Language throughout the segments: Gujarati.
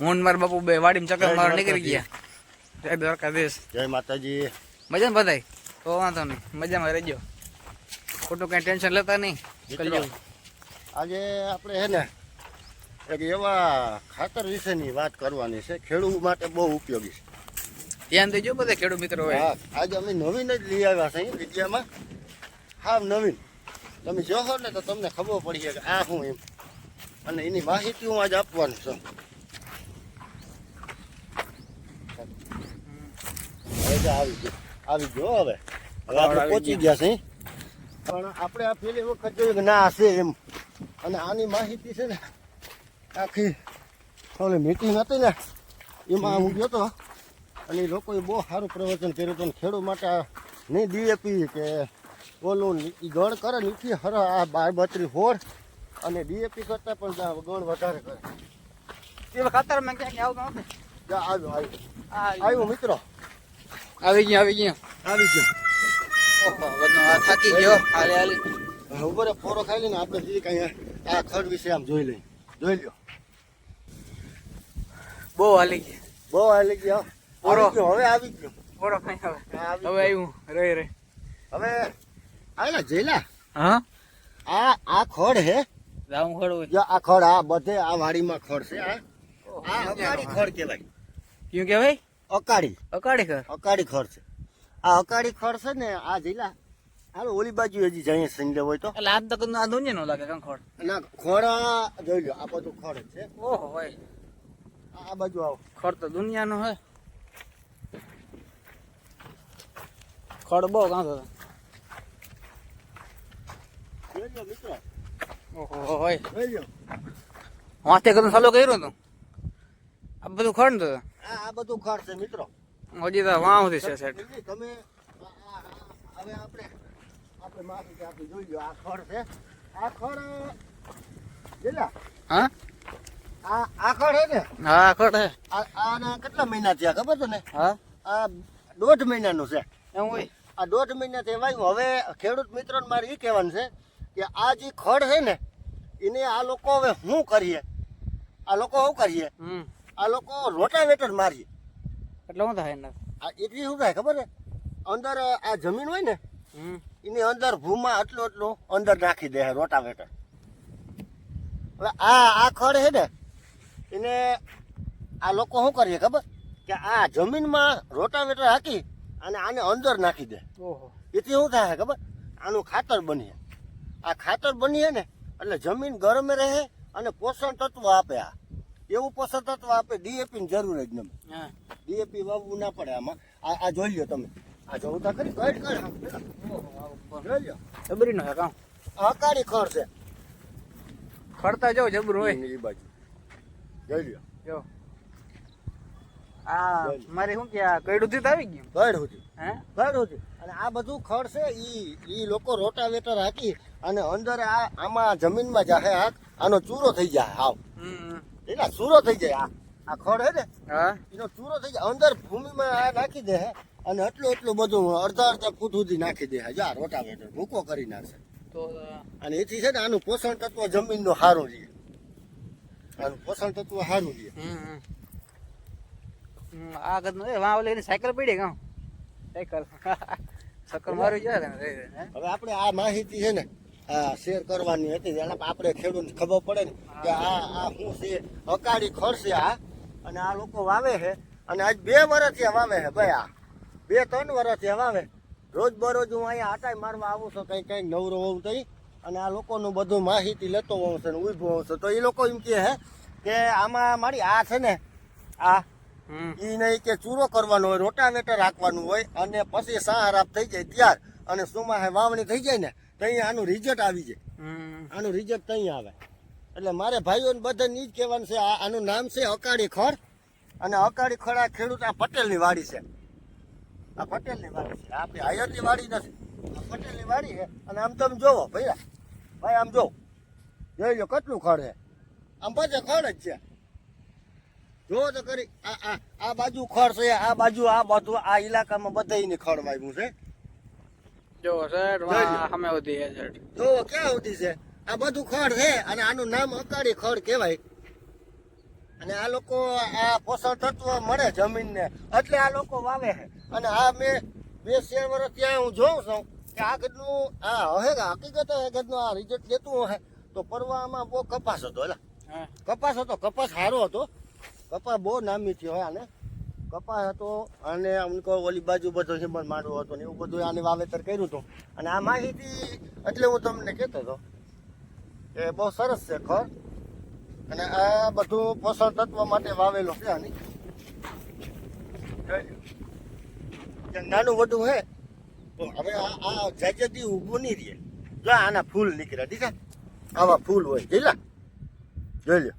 હું ને મારા બાપુ બે વાડીમાં ચક્કર જય નીકળી ગયા. જય દ્વારકાધીશ. જય માતાજી. મજા બધાય? તો વાંધો નહીં. મજામાં રહેજો. ખોટું કઈ ટેન્શન લેતા નહીં. આજે આપણે હે ને એક એવા ખાતર વિશેની વાત કરવાની છે. ખેડૂત માટે બહુ ઉપયોગી છે. ધ્યાન દેજો બધા ખેડૂત મિત્રો હોય. હા આજે અમે નવીન જ લઈ આવ્યા છે વિદ્યામાં. હા નવીન. તમે જોશો ને તો તમને ખબર પડી છે કે આ શું એમ. અને એની માહિતી હું આજે આપવાની છું. આવી ગયો. આવી ગયો હવે. હવે આપણે પહોંચી ગયા. છે પણ આપણે આ પેલી વખત જોયું કે ના હશે એમ. અને આની માહિતી છે ને આખી ઓલી મીટિંગ હતી ને એમાં હું ગયો તો અને એ લોકોએ બહુ સારું પ્રવચન કર્યું હતું ખેડૂત માટે આ નહીં ડીએપી કે ઓલું ગણ કરે નીચી હર આ બાર બત્રી હોળ અને ડીએપી કરતાં પણ ગણ વધારે કરે. એ ખાતરમાં ક્યાંક જા આવ્યો આવ્યો. આ આવ્યો મિત્રો. આવી ગયા આવી ગયા. આવી ગયા. થાકી ગયો. હાલે હાલે. ઉપર ફોરો ખાઈ લઈને આપણે સીધી કાંઈ આ ખડ વિશે આમ જોઈ લઈએ. જોઈ લ્યો. બહુ હાલી ગયો. બહુ હાલી ગયો ફોરો હવે આવી ગયો. ફોરો ખાઈ હવે. હવે આવ્યું રહી રહી. હવે આયલા જેલા હા? આ આ ખડ હે? ખડવું જો આ ખડ આ બધે આ વાડીમાં ખડ છે આ આ ખડ કહેવાય. ક્યું કે ભાઈ અકાળી ખર અકાળી ખર છે. આ અકાળી ખડ છે ને આ જિલ્લા હાલો ઓલી બાજુ હજી જઈએ સંજે હોય તો. એટલે આજ તક આ દુનિયા નો લાગે કંખોડ ના ખોડ જોઈ લો આ બધું ખોડ છે. ઓહો હોય. આ બાજુ આવો. ખડ તો દુનિયાનો હોય. ખોડ ખડ બહુ કાં તો. મિત્રો. ઓહો હોય. જોઈ લો. હાથે કદમ ચાલુ કર્યું હતું આ બધું ખડ ને આ આ બધું ખડ છે મિત્રો. હજી તો વાં સુધી છે સેટ. તમે આ- આ- આ- હવે આપણે આપણે માહિતી આપી જોઈ લો આ ખડ છે. આ ખડ જેલા હા? આ આ ખડ હે ને? હા ખડ હે. આ આના કેટલા મહિના થયા ખબર છે ને હા? આ દોઢ મહિનાનું છે. એમ હોય. આ દોઢ મહિના થવાયું હવે ખેડૂત મિત્રોને મારે એ કહેવાનું છે કે આ જે ખડ છે ને એને આ લોકો હવે શું કરીએ? આ લોકો શું કરીએ? આ લોકો રોટાવેટર મારીએ. એટલે શું થાય એના? આ એટલી શું થાય ખબર છે? અંદર આ જમીન હોય ને એની અંદર ભૂમાં આટલું આટલું અંદર નાખી દે રોટાવેટર. હવે આ આ ખડ છે ને એને આ લોકો શું કરીએ ખબર? કે આ જમીનમાં રોટાવેટર હાકી અને આને અંદર નાખી દે. ઓહો. એથી શું થાય ખબર? આનું ખાતર બનીએ. આ ખાતર બનીએ ને એટલે જમીન ગરમ રહે અને પોષણ તત્વ આપે આ. એવું પોષક તત્વ આપે ડીએપી ની જરૂર જ નહીં. ડીએપી વાવવું ના પડે આમાં. આ આ જોઈ લો તમે. આ જોવું તો કરી કઈ કર જોઈ લો જબરી નો કામ આ ખર છે. ખડતા જો જબરું હોય. એ બાજુ. જોઈ લો જો. આ મારે શું કે આ કઈડું થી આવી ગયું? ગઢ સુધી હે? ગઢ સુધી અને આ બધું ખડ છે ઈ ઈ લોકો રોટાવેટર હાકી અને અંદર આ આમાં જમીનમાં જાહે હાક આનો ચૂરો થઈ જાય આવ હમ. એના ચૂરો થઈ જાય આ. આ ખડ હે ને હા? એનો ચૂરો થઈ જાય. અંદર ભૂમિમાં આ નાખી દે અને એટલું એટલું બધું અડધા અડધા ફૂટ સુધી નાખી દે હે. જા રોટાવેટર ભૂકો કરી નાખશે. તો અને એથી છે ને આનું પોષણ તત્વ જમીનનું સારું રહે. આનું પોષણ તત્વ સારું રહે. આ કદ એ વાં ઓલી એની સાયકલ પડી કાં સાયકલ. સકર મારી જાય હવે આપણે આ માહિતી છે ને શેર કરવાની હતી. એટલે આપણે ખેડૂતને ખબર પડે ને કે આ આ શું છે અકાળી ખરશે આ. અને આ લોકો વાવે છે. અને આજ બે વર્ષથી વાવે છે ભાઈ આ. બે ત્રણ વર્ષથી વાવે. રોજ બરોજ હું અહીંયા આટાઈ મારવા આવું છું કંઈ કંઈક નવરો હોઉં તઈ અને આ લોકોનું બધું માહિતી લેતો હોઉં છું ને ઊભો હોઉં છું. તો એ લોકો એમ કહે છે કે આમાં મારી આ છે ને આ. એ નહીં કે ચૂરો કરવાનો હોય રોટાવેટર રાખવાનું હોય અને પછી સાહારાપ થઈ જાય ત્યાર. અને સુમાહે વાવણી થઈ જાય ને તો અહીંયા આનું રિઝલ્ટ આવી જાય. આનું રિઝલ્ટ ત્યાં આવે. એટલે મારે ભાઈઓને બધાને ઈ જ કહેવાનું છે આ આનું નામ છે અકાળી ખડ અને અકાળી ખડ આ ખેડૂત આ પટેલની વાડી છે. આ પટેલની વાડી છે. આપણી હાયરની વાડી નથી. આ પટેલની વાડી છે. અને આમ તમે જોવો ભાઈ ભાઈ આમ જોવો. જોઈ લો કેટલું ખડ છે. આમ પછી ખડ જ છે. જો તો કરી આ આ આ બાજુ ખડ છે આ બાજુ આ બધું આ ઇલાકામાં બધાયની ખડ વાવ્યું છે. જો લો. સામે હે સેટ જો ક્યાં ઉધી છે? આ બધું ખડ છે અને આનું નામ અકાળી ખડ કહેવાય. અને આ લોકો આ પોષણ તત્વ મળે જમીનને એટલે આ લોકો વાવે છે. અને આ મેં બે શેર વર્ષ ત્યાં હું જોઉં છું કે આ ગદનું આ હે હકીકત એ ગદનું આ રિઝલ્ટ દેતું હોય તો પરવામાં બહુ કપાસ હતો એટલે હા. કપાસ હતો કપાસ સારો હતો. કપાસ બહુ નામી થયો આને કપાસ હતો અને અમને ઓલી બાજુ બધો હિંમત માંડવો હતો ને એવું બધું આને વાવેતર કર્યું હતું. અને આ માહિતી એટલે હું તમને કહેતો હતો કે બહુ સરસ છે ખર. અને આ બધું પોષણ તત્વ માટે વાવેલું છે આની. લો. નાનું વડું હે, તો હવે આ જાજતી ઊભું નહીં રહે. જો આના ફૂલ નીકળ્યા, ઠીક છે? આવા ફૂલ હોય, જોઈ જોઈ લો.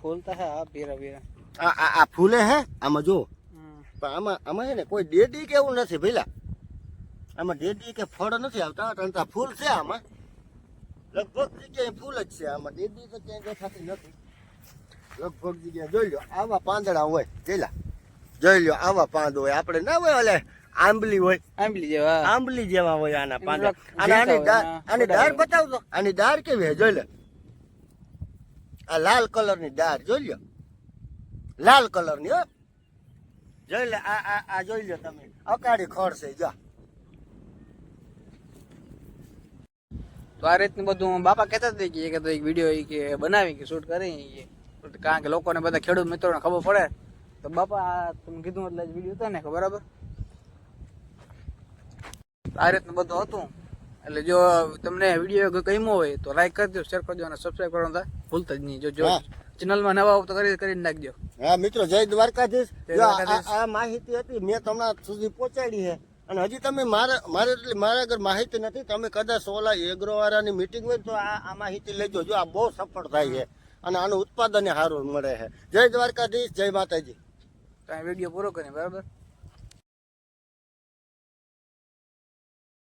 ફૂલ તો હે, આ પીરા પીરા આ આ આ ફૂલે હે? આમાં જો પણ આમાં આમાં છે ને કોઈ ડેડી કે એવું નથી ભઈલા. આમાં ડેડી કે ફળ નથી આવતા કારણ કે ફૂલ છે આમાં. લગભગ જગ્યાએ ફૂલ જ છે આમાં. ડેડી તો ક્યાંય દેખાતી નથી. લગભગ જગ્યાએ જોઈ લો આવા પાંદડા હોય પેલા જોઈ લો આવા પાંદ હોય. આપણે ના હોય ઓલે આંબલી હોય. આંબલી જેવા. આંબલી જેવા હોય આના પાંદડા. આની આની થોડા બતાવજો. આની દાળ કેવી છે? જોઈ લે. આ લાલ કલરની દાળ જોઈ લ્યો લાલ કલરની હો. જોઈ લે આ આ આ જોઈ લ્યો તમે. અકાળી ખડ છે જો. તો આ રીતનું બધું બાપા કહેતા હતા કે એક એક વીડિયો કે બનાવી કે શૂટ કરી કે. કારણ કે લોકોને બધા ખેડૂત મિત્રોને ખબર પડે. તો બાપા આ તમે કીધું એટલે વીડિયો હતો ને કે બરાબર આ રીતનું બધું હતું. એટલે જો તમને વીડિયો ગમ્યો હોય તો લાઈક કરજો શેર કરજો અને સબસ્ક્રાઈબ કરવાનું ભૂલતા જ નહીં. જો જો. ચેનલમાં નવા તો કરી કરીને નાખજો. હા મિત્રો જય દ્વારકાધીશ. જો આ- માહિતી હતી મેં તમને સુધી પહોંચાડી છે. અને હજી તમે મારે મારે એટલે મારા આગળ માહિતી નથી તમે કદાચ ઓલા એગ્રોવાળાની મિટિંગ હોય તો આ આ માહિતી લેજો. જો આ બહુ સફળ થાય છે અને આનું ઉત્પાદન સારું મળે છે. જય દ્વારકાધીશ જય માતાજી. તો વીડિયો પૂરો કરીને બરાબર?